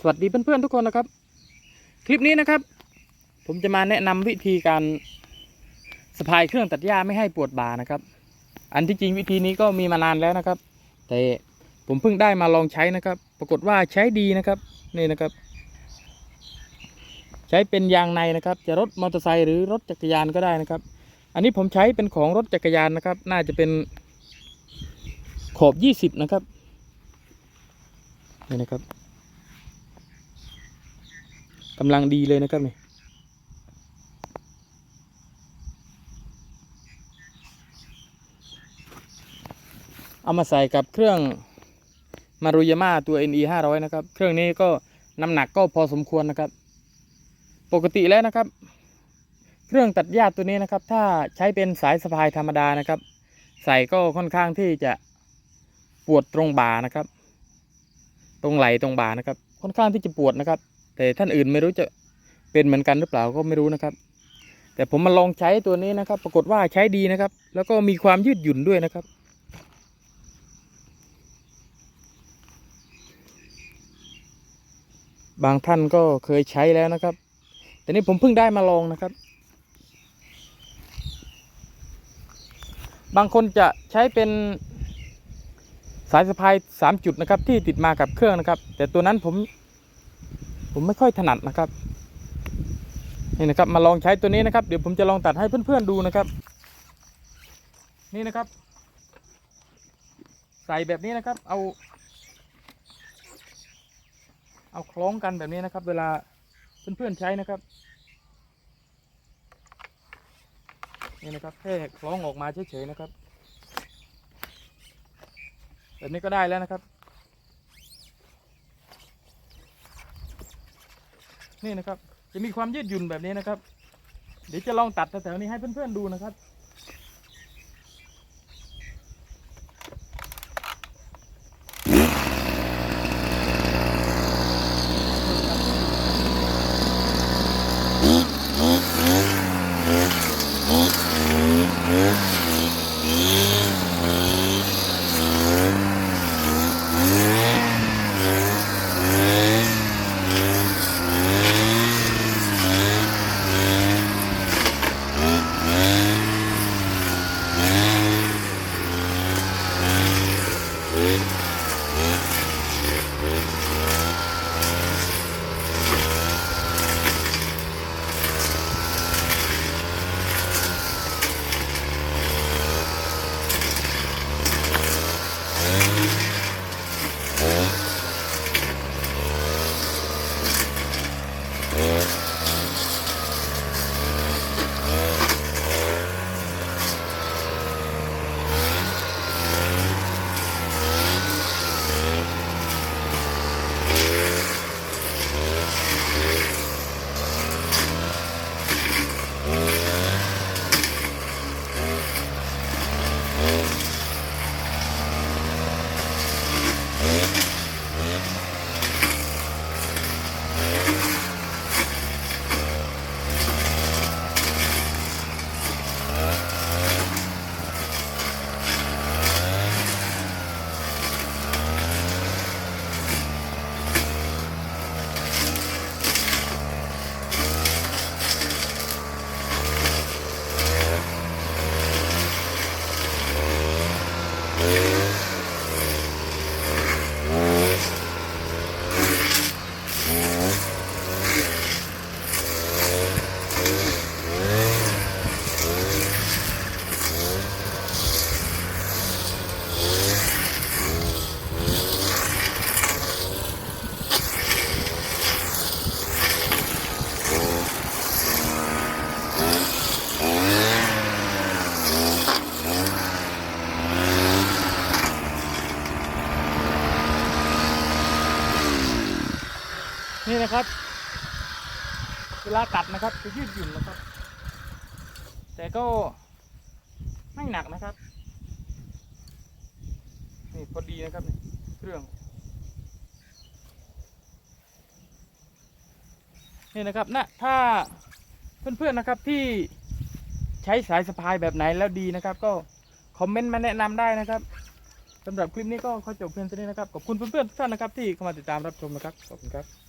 สวัสดีเพื่อนๆทุกคนนะครับ คลิปนี้นะครับ ผมจะมาแนะนำวิธีการสะพายเครื่องตัดหญ้าไม่ให้ปวดบ่านะครับ อันที่จริงวิธีนี้ก็มีมานานแล้วนะครับ แต่ผมเพิ่งได้มาลองใช้นะครับ ปรากฏว่าใช้ดีนะครับนี่นะครับ ใช้เป็นยางในนะครับ จะรถมอเตอร์ไซค์หรือรถจักรยานก็ได้นะครับ อันนี้ผมใช้เป็นของรถจักรยานนะครับ น่าจะเป็นขอบยี่สิบนะครับนี่นะครับ กำลังดีเลยนะครับนี่เอามาใส่กับเครื่องมารุยาม่าตัว NE 500 นะครับ เครื่องนี้ก็น้ำหนักก็พอสมควรนะครับ ปกติแล้วนะครับ เครื่องตัดหญ้าตัวนี้นะครับ ถ้าใช้เป็นสายสะพายธรรมดานะครับ ใส่ก็ค่อนข้างที่จะปวดตรงบ่านะครับ ตรงไหลตรงบ่านะครับ ค่อนข้างที่จะปวดนะครับ แต่ท่านอื่นไม่รู้จะเป็นเหมือนกันหรือเปล่าก็ไม่รู้นะครับ แต่ผมมาลองใช้ตัวนี้นะครับ ปรากฏว่าใช้ดีนะครับ แล้วก็มีความยืดหยุ่นด้วยนะครับ บางท่านก็เคยใช้แล้วนะครับ แต่นี่ผมเพิ่งได้มาลองนะครับ บางคนจะใช้เป็นสายสะพายสามจุดนะครับ ที่ติดมากับเครื่องนะครับ แต่ตัวนั้นผม ผมไม่ค่อยถนัดนะครับนี่นะครับมาลองใช้ตัวนี้นะครับ เดี๋ยวผมจะลองตัดให้เพื่อนๆดูนะครับ นี่นะครับ ใส่แบบนี้นะครับ เอา เอาคล้องกันแบบนี้นะครับ เวลาเพื่อนๆใช้นะครับนี่นะครับแค่คล้องออกมาเฉยๆนะครับ แบบนี้ก็ได้แล้วนะครับ นี่นะครับ จะมีความยืดหยุ่นแบบนี้นะครับ เดี๋ยวจะลองตัดแถวๆนี้ให้เพื่อนๆดูนะครับ นะครับ เวลาตัดนะครับจะยืดหยุ่นนะครับ แต่ก็ไม่หนักนะครับ นี่พอดีนะครับนี่เครื่อง นี่นะครับนะถ้าเพื่อนๆนะครับที่ใช้สายสะพายแบบไหนแล้วดีนะครับ ก็คอมเมนต์มาแนะนำได้นะครับสำหรับคลิปนี้ก็ขอจบเพียงเท่านี้นะครับขอบคุณเพื่อนๆทุกท่านนะครับที่เข้ามาติดตามรับชมนะครับขอบคุณครับ